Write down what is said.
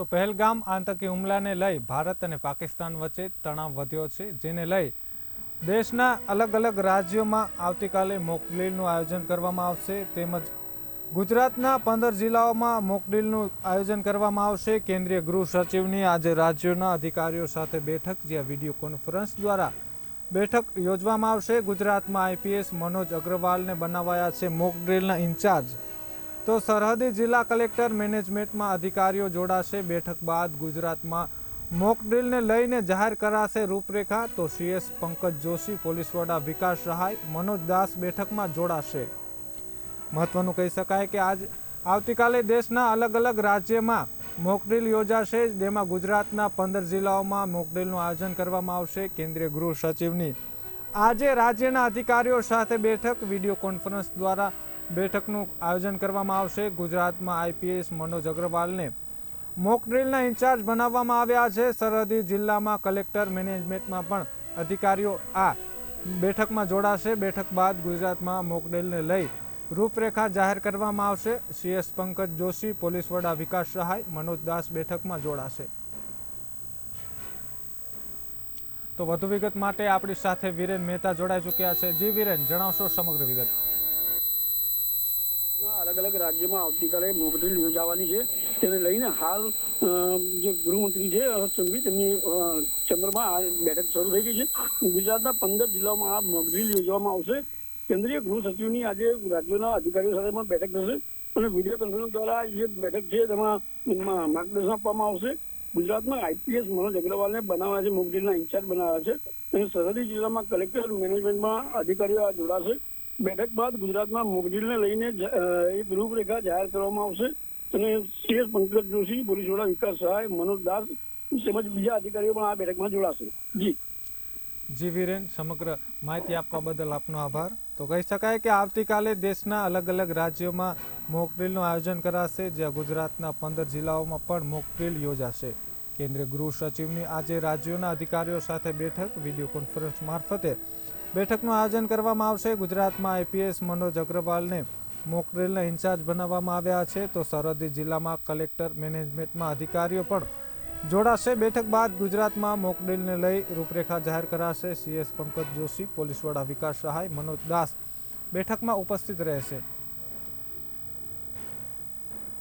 તો પહેલગામ આતંકી હુમલાને લઈ ભારત અને પાકિસ્તાન વચ્ચે તણાવ વધ્યો છે, જેને લઈ દેશના અલગ અલગ રાજ્યોમાં આવતીકાલે મોકડ્રીલનું આયોજન કરવામાં આવશે. તેમજ ગુજરાતના પંદર જિલ્લાઓમાં મોકડ્રીલનું આયોજન કરવામાં આવશે. કેન્દ્રીય ગૃહ સચિવની આજે રાજ્યોના અધિકારીઓ સાથે બેઠક, જ્યાં વીડિયો કોન્ફરન્સ દ્વારા બેઠક યોજવામાં આવશે. ગુજરાતમાં આઈપીએસ મનોજ અગ્રવાલને બનાવાયા છે. મોકડ્રીલના ઇન્ચાર્જ તો સરહદી જિલ્લા કલેક્ટર મેનેજમેન્ટમાં અધિકારીઓ જોડાશે. બેઠક બાદ ગુજરાતમાં મોકડ્રીલને લઈને જાહેર કરાશે રૂપરેખા. તો સીએસ પંકજ જોશી, પોલીસ વડા વિકાસ સહાય, મનોજ દાસ બેઠકમાં જોડાશે. મહત્વનું કહી શકાય કે આજ આવતીકાલે દેશના અલગ અલગ રાજ્યમાં મોકડ્રીલ યોજાશે, જેમાં ગુજરાતના પંદર જિલ્લાઓમાં મોકડ્રીલનું આયોજન કરવામાં આવશે. કેન્દ્રીય ગૃહ સચિવની આજે રાજ્યના અધિકારીઓ સાથે બેઠક વીડિયો કોન્ફરન્સ દ્વારા બેઠકનું આયોજન કરવામાં આવશે. ગુજરાતમાં આઈપીએસ મનોજ અગ્રવાલને મોક ઇન્ચાર્જ બનાવવામાં આવ્યા છે. સરહદી જિલ્લામાં કલેક્ટર મેનેજમેન્ટમાં પણ અધિકારીઓ આ બેઠકમાં જોડાશે. બેઠક બાદ ગુજરાતમાં મોકડ્રીલને લઈ રૂપરેખા જાહેર કરવામાં આવશે. સીએસ પંકજ જોશી, પોલીસ વડા વિકાસ સહાય, મનોજ દાસ બેઠકમાં જોડાશે. તો વધુ વિગત માટે આપણી સાથે વિરેન મહેતા જોડાઈ ચૂક્યા છે. જી વિરેન, જણાવશો સમગ્ર વિગત. અલગ અલગ રાજ્યોમાં આવતીકાલે મોકડ્રીલ યોજાવાની છે. તેને લઈને હાલ જે ગૃહમંત્રી છે, હર્ષ સંઘવી, તેમની ચેમ્બરમાં આ બેઠક શરૂ થઈ ગઈ છે. ગુજરાતના પંદર જિલ્લાઓમાં આ મોકડ્રીલ યોજવામાં આવશે. કેન્દ્રીય ગૃહ સચિવની આજે રાજ્યોના અધિકારીઓ સાથે પણ બેઠક થશે. અને વીડિયો કોન્ફરન્સ દ્વારા જે બેઠક છે, તેમાં માર્ગદર્શન આપવામાં આવશે. ગુજરાતમાં આઈપીએસ મનોજ અગ્રવાલને બનાવવા છે મોકડ્રીલના ઇન્ચાર્જ બનાવ્યા છે. અને સરહદી જિલ્લામાં કલેક્ટર મેનેજમેન્ટમાં અધિકારીઓ આ જોડાશે. બેઠક બાદ ગુજરાતમાં મોકડ્રીલને લઈને એક રૂપરેખા જાહેર કરવામાં આવશે. અને સીએસ પંકજ જોશી, પોલીસ વડા વિકાસ સહાય, મનોજ દાસ તેમજ બીજા અધિકારીઓ પણ આ બેઠકમાં જોડાશે. જી. જી વિરેન સમગ્ર માહિતી આપવા બદલ આપનો આભાર. તો કહી શકાય કે આવતીકાલે દેશના અલગ અલગ રાજ્યોમાં મોકડ્રીલનું આયોજન કરાશે, જ્યાં ગુજરાતના પંદર જિલ્લાઓમાં પણ મોકડ્રીલ યોજાશે. કેન્દ્રીય ગૃહ સચિવની આજે રાજ્યોના અધિકારીઓ સાથે બેઠક, વીડિયો કોન્ફરન્સ મારફતે બેઠકનું આયોજન કરવામાં આવશે. ગુજરાતમાં આઈપીએસ મનોજ અગ્રવાલને મોકડ્રીલના ઇન્ચાર્જ બનાવવામાં આવ્યા છે. તો સરહદી જિલ્લામાં કલેક્ટર મેનેજમેન્ટમાં અધિકારીઓ પણ જોડાશે. બેઠક બાદ ગુજરાતમાં મોકડ્રીલને લઈ રૂપરેખા જાહેર કરાશે. સીએસ પંકજ જોશી, પોલીસ વડા વિકાસ સહાય, મનોજ દાસ બેઠકમાં ઉપસ્થિત રહેશે.